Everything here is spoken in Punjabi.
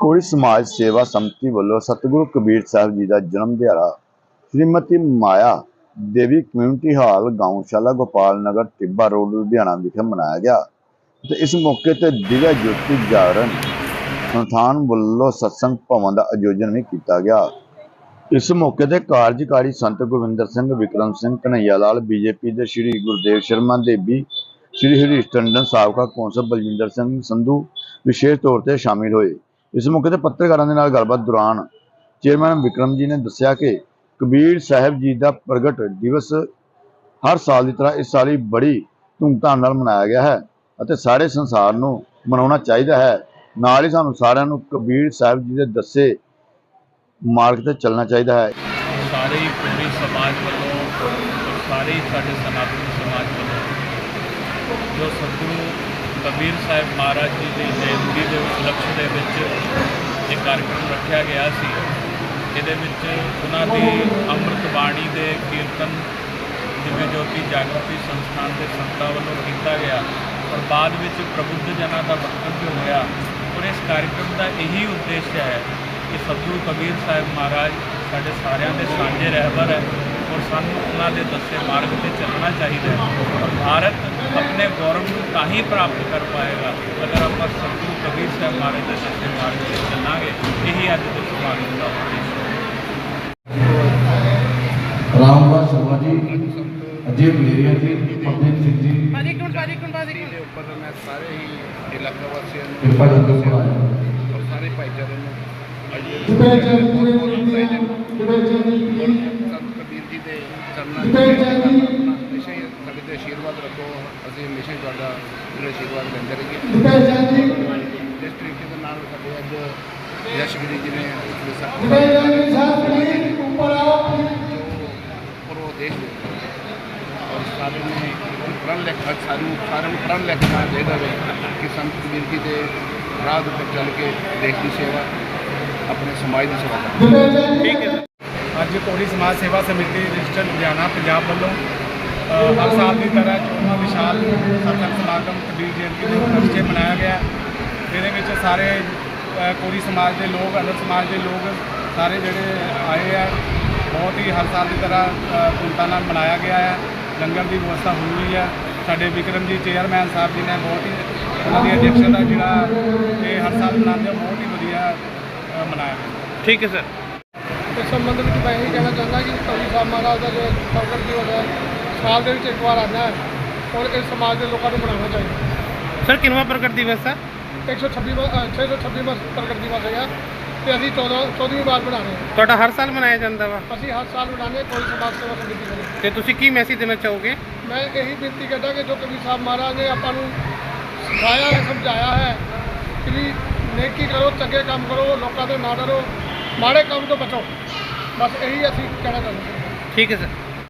ਕੋਈ ਸਮਾਜ ਸੇਵਾ ਸੰਮਤੀ ਵੱਲੋਂ ਸਤਿਗੁਰੂ ਕਬੀਰ ਸਾਹਿਬ ਜੀ ਦਾ ਜਨਮ ਦਿਹਾੜਾ Shrimati Maya Devi community hall Gaushala Gopal Nagar Tibba road, Ludhiana ਵਿਖੇ ਮਨਾਇਆ ਗਿਆ ਤੇ ਇਸ ਮੌਕੇ ਤੇ ਦਿਵਿਆ ਜੋਤੀ ਜਾਗਰਣ ਸੰਸਥਾਨ ਵੱਲੋਂ ਸਤਸੰਗ ਭਵਨ ਦਾ ਆਯੋਜਨ ਵੀ ਕੀਤਾ ਗਿਆ। ਇਸ ਮੌਕੇ ਤੇ ਕਾਰਜਕਾਰੀ ਸੰਤ ਗੁਰਵਿੰਦਰ ਸਿੰਘ, ਵਿਕਰਮ ਸਿੰਘ ਕਨਈਆ ਲਾਲ, ਬੀਜੇਪੀ ਦੇ ਸ਼੍ਰੀ ਗੁਰਦੇਵ ਸ਼ਰਮਾ ਦੇਵੀ ਸ਼੍ਰੀ ਹਰੀਸ਼ ਟੰਡਨ ਸਾਬਕਾ ਕੌਂਸਲ ਬਲਜਿੰਦਰ ਸਿੰਘ ਸੰਧੂ ਵਿਸ਼ੇਸ਼ ਤੌਰ ਤੇ ਸ਼ਾਮਿਲ ਹੋਏ। ਇਸ ਮੌਕੇ ਤੇ ਪੱਤਰਕਾਰਾਂ ਦੇ ਨਾਲ ਗੱਲਬਾਤ ਦੌਰਾਨ ਚੇਅਰਮੈਨ ਵਿਕਰਮ ਜੀ ਨੇ ਦੱਸਿਆ ਕਿ ਕਬੀਰ ਸਾਹਿਬ ਜੀ ਦਾ ਪ੍ਰਗਟ ਦਿਵਸ ਹਰ ਸਾਲ ਦੀ ਤਰ੍ਹਾਂ ਇਸ ਸਾਲ ਵੀ ਬੜੀ ਧੂਮਧਾਮ ਨਾਲ ਮਨਾਇਆ ਗਿਆ ਹੈ ਅਤੇ ਸਾਰੇ ਸੰਸਾਰ ਨੂੰ ਮਨਾਉਣਾ ਚਾਹੀਦਾ ਹੈ। ਨਾਲ ਹੀ ਸਾਨੂੰ ਸਾਰਿਆਂ ਨੂੰ ਕਬੀਰ ਸਾਹਿਬ ਜੀ ਦੇ ਦੱਸੇ ਮਾਰਗ ਤੇ ਚੱਲਣਾ ਚਾਹੀਦਾ ਹੈ। ਸਾਰੇ ਪੂਰੀ ਸਮਾਜ ਵੱਲੋਂ ਸਾਰੇ ਸਾਡੇ ਸਨਾਤਨ ਸਮਾਜ ਵੱਲੋਂ ਜੋ ਸਤਿਗੁਰੂ ਕਬੀਰ ਸਾਹਿਬ ਮਹਾਰਾਜ ਜੀ ਦੀ ਜਯੰਤੀ ਦੇ ਉਪਲਕਸ਼ ਦੇ ਵਿੱਚ ਇਹ ਕਾਰਜਕ੍ਰਮ ਰੱਖਿਆ ਗਿਆ ਸੀ। ਇਹਦੇ ਵਿੱਚ ਉਹਨਾਂ ਦੀ ਅੰਮ੍ਰਿਤ ਬਾਣੀ ਦੇ ਕੀਰਤਨ ਦਿਵਯ ਜੋਤੀ ਜਾਗਰਤੀ ਸੰਸਥਾਨ ਦੇ ਸੰਤਾਂ ਵੱਲੋਂ ਕੀਤਾ ਗਿਆ, ਔਰ ਬਾਅਦ ਵਿੱਚ ਪ੍ਰਬੁੱਧ ਜਨਾਂ ਦਾ ਵਕਤਵ ਹੋਇਆ। ਔਰ ਇਸ ਕਾਰਜਕ੍ਰਮ ਦਾ ਇਹੀ ਉਦੇਸ਼ ਹੈ ਕਿ ਸਤਿਗੁਰੂ ਕਬੀਰ ਸਾਹਿਬ ਮਹਾਰਾਜ ਸਾਡੇ ਸਾਰਿਆਂ ਦੇ ਸਾਂਝੇ ਰਹਿਬਰ ਹੈ। ਸਾਨੂੰ ਉਹਨਾਂ ਦੇ ਦੱਸੇ ਮਾਰਗ ਤੇ ਚੱਲਣਾ ਚਾਹੀਦਾ ਹੈ। ਔਰ ਭਾਰਤ ਆਪਣੇ ਗੌਰਵ ਨੂੰ ਤਾਂ ਹੀ ਪ੍ਰਾਪਤ ਕਰ ਪਾਏਗਾ ਅਗਰ ਆਪਾਂ ਸਤਿਗੁਰੂ ਕਬੀਰ ਸਾਹਿਬ ਮਹਾਰਾਜ ਦੇ ਦੱਸੇ ਮਾਰਗ ਤੇ ਚੱਲਾਂਗੇ। ਇਹੀ ਅੱਜ ਦੇ ਸਮਾਗਮ ਦਾ ਉਦੇਸ਼ ਹੈ। ਰਾਮਦਾਸ ਸ਼ਰਮਾ ਜੀ ਅਜੇ ਮਲੇਰੀਆ ਜੀ ਪਰਮਜੀਤ ਸਿੰਘ ਜੀ। ਭਾਜੀ ਇੱਕ ਮਿੰਟ ਭਾਜੀ ਇੱਕ ਮਿੰਟ ਦੇ ਉੱਪਰ ਮੈਂ ਸਾਰੇ ਹੀ ਇਲਾਕਾ ਵਾਸੀਆਂ ਨੂੰ ਕਿਰਪਾ ਕਰਕੇ ਸਾਰੇ ਭਾਈਚਾਰੇ ਨੂੰ। ਅਜੇ ਚੰਦ ਸੰਤ ਕਬੀਰ ਜੀ। ਚੰਦ ਹਮੇਸ਼ਾ ਹੀ ਸਾਡੇ ਤੇ ਆਸ਼ੀਰਵਾਦ ਰੱਖੋ। ਅਸੀਂ ਹਮੇਸ਼ਾ ਹੀ ਤੁਹਾਡਾ ਜਿਹੜਾ ਆਸ਼ੀਰਵਾਦ ਲੈਂਦੇ ਰਹੀਏ। ਜਿਸ ਤਰੀਕੇ ਦੇ ਨਾਲ ਸਾਡੇ ਅੱਜ ਯਸ਼ਗਿਰੀ ਜੀ ਨੇ ਉਹ ਦੇਸ਼ ਦੇ ਔਰ ਸਾਰੇ ਨੇ ਪ੍ਰਣ ਲਿਖ ਸਾਨੂੰ ਸਾਰਿਆਂ ਨੂੰ ਪ੍ਰਣ ਲਿਖਣਾ ਚਾਹੀਦਾ ਹੈ ਕਿ ਸੰਤ ਕਬੀਰ ਜੀ ਦੇ ਰਾਹ ਉੱਪਰ ਚੱਲ ਕੇ ਦੇਸ਼ ਦੀ ਸੇਵਾ ਆਪਣੇ ਸਮਾਜ ਦੀ ਸੇਵਾ ਕਰਨਾ ਠੀਕ ਹੈ ਅੱਜ ਕੋੜੀ ਸਮਾਜ ਸੇਵਾ ਸਮਿਤੀ ਰਜਿਸਟਰ ਲੁਧਿਆਣਾ ਪੰਜਾਬ ਵੱਲੋਂ ਹਰ ਸਾਲ ਦੀ ਤਰ੍ਹਾਂ ਚੋਣਾਂ ਵਿਸ਼ਾਲ ਸਤਸੰਗ ਸਮਾਗਮ ਕਬੀਰ ਜਯੰਤੀ ਦੇ ਉਪਲਕਸ਼ ਮਨਾਇਆ ਗਿਆ। ਇਹਦੇ ਵਿੱਚ ਸਾਰੇ ਕੋੜੀ ਸਮਾਜ ਦੇ ਲੋਕ ਅਦਰ ਸਮਾਜ ਦੇ ਲੋਕ ਸਾਰੇ ਜਿਹੜੇ ਆਏ ਆ ਬਹੁਤ ਹੀ ਹਰ ਸਾਲ ਦੀ ਤਰ੍ਹਾਂ ਅ, ਨਾਲ ਮਨਾਇਆ ਗਿਆ ਹੈ ਲੰਗਰ ਦੀ ਵਿਵਸਥਾ ਹੋਈ ਹੋਈ ਹੈ ਸਾਡੇ ਵਿਕਰਮ ਜੀ ਚੇਅਰਮੈਨ ਸਾਹਿਬ ਜੀ ਨੇ ਬਹੁਤ ਹੀ ਉਹਨਾਂ ਦੀ ਅਧਿਕਸ਼ਤਾ ਦਾ ਜਿਹੜਾ ਇਹ ਹਰ ਸਾਲ ਮਨਾਉਂਦੇ ਆ, ਬਹੁਤ ਹੀ ਵਧੀਆ ਮਨਾਇਆ ਠੀਕ ਹੈ ਸਰ। ਇਸ ਸੰਬੰਧ ਵਿੱਚ ਮੈਂ ਇਹ ਕਹਿਣਾ ਚਾਹੁੰਦਾ ਕਿ ਕਵੀ ਸਾਹਿਬ ਮਹਾਰਾਜ ਦਾ ਜੋ ਪ੍ਰਗਟ ਦਿਵਸ ਹੈ ਸਾਲ ਦੇ ਵਿੱਚ ਇੱਕ ਵਾਰ ਆਉਂਦਾ ਹੈ ਔਰ ਇਸ ਸਮਾਜ ਦੇ ਲੋਕਾਂ ਨੂੰ ਮਨਾਉਣਾ ਚਾਹੀਦਾ ਸਰ ਕਿੰਨਵਾਂ ਪ੍ਰਗਟ ਦਿਵਸ ਹੈ? 126 626 ਪ੍ਰਗਟ ਦਿਵਸ ਹੈਗਾ ਤੇ ਅਸੀਂ 14 14ਵੀਂ ਵਾਰ ਬਣਾ ਰਹੇ ਹਾਂ। ਤੁਹਾਡਾ ਹਰ ਸਾਲ ਮਨਾਇਆ ਜਾਂਦਾ ਵਾ? ਅਸੀਂ ਹਰ ਸਾਲ ਬਣਾਉਂਦੇ ਹਾਂ ਕੋਈ ਸਮਾਜ ਸੇਵਾ ਤੇ ਤੁਸੀਂ ਕੀ ਮੈਸੇਜ ਦੇਣਾ ਚਾਹੋਗੇ? ਮੈਂ ਇਹੀ ਬੇਨਤੀ ਕਰਦਾ ਕਿ ਜੋ ਕਵੀ ਸਾਹਿਬ ਮਹਾਰਾਜ ਨੇ ਆਪਾਂ ਨੂੰ ਸਿਖਾਇਆ ਹੈ ਸਮਝਾਇਆ ਹੈ ਕਿ ਨੇਕੀ ਕਰੋ ਚੰਗੇ ਕੰਮ ਕਰੋ ਲੋਕਾਂ ਤੋਂ ਨਾ ਡਰੋ ਮਾੜੇ ਕੰਮ ਤੋਂ ਬਚੋ। ਬਸ ਇਹੀ ਅਸੀਂ ਕਹਿਣਾ ਚਾਹੁੰਦੇ ਠੀਕ ਹੈ ਸਰ।